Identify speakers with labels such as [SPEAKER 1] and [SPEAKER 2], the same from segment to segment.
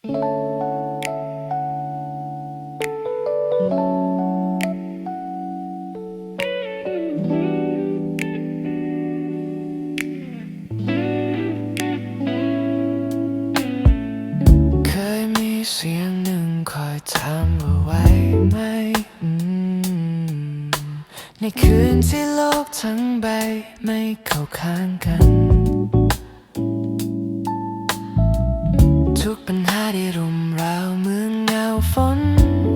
[SPEAKER 1] เคยมีเสียงหนึ่งคอยถามว่าไหวไหมอืมในคืนที่โลกทั้งใบไม่เข้าข้างกัน ทุกปัญ ได้รุมเร้าเมืองเงาฝน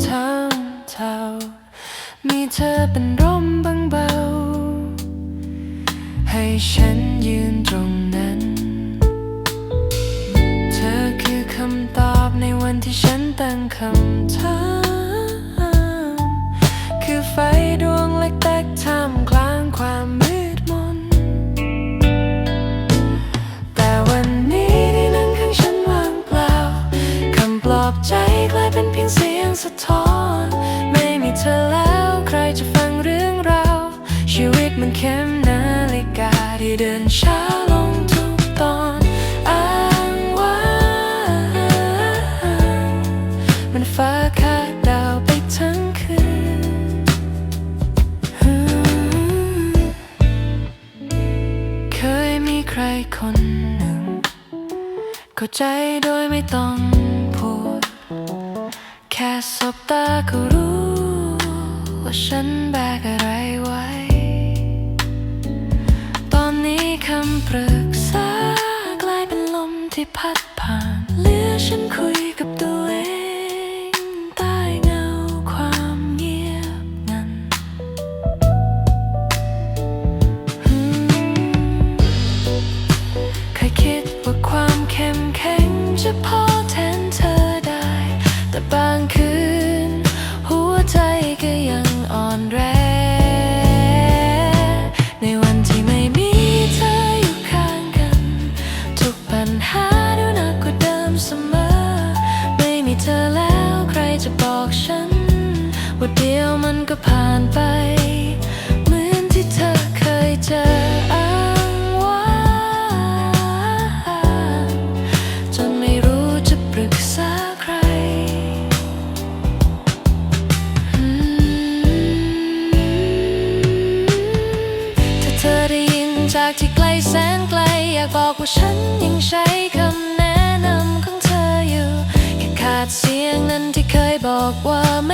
[SPEAKER 1] ทางเทามีเธอเป็นร่มบางเบา ให้ฉันยืนตรงนั้น เธอคือคำตอบในวันที่ฉันตั้งคำ มันเข็มนาฬิกาที่เดินช้าลงทุกตอนอ้างว้ามันฟ้าคาดดาวไปทั้งคืนเคยมีใครคนหนึ่ง เข้าใจโดยไม่ต้องพูด แค่สบตาก็รู้ ว่าฉันแบกอะไร รึกษากลายเป็นลมที่พัดผ่านเหลือฉันคุยกับตัวเองใต้เงาความเงียบงันเคยคิดว่าความเข้มแข็งจะพอ มันก็ผ่านไป เหมือนที่เธอเคยเจออ้างว้างจนไม่รู้จะปรึกษาใครอืมถ้าเธอได้ยินจากที่ไกลแสนไกล อยากบอกว่าฉันยังใช้คำแนะนำของเธออยู่ แค่ขาดเสียงนั้นที่เคยบอกว่าไม่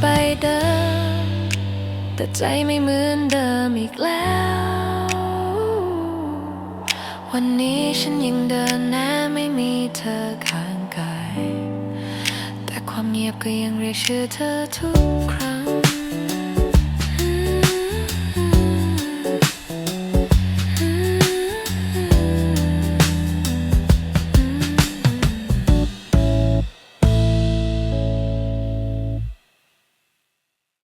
[SPEAKER 1] ไปเดิม แต่ใจไม่เหมือนเดิมอีกแล้ว วันนี้ฉันยังเดินหน้าไม่มีเธอข้างกาย แต่ความเงียบก็ยังเรียกชื่อเธอทุกครั้ง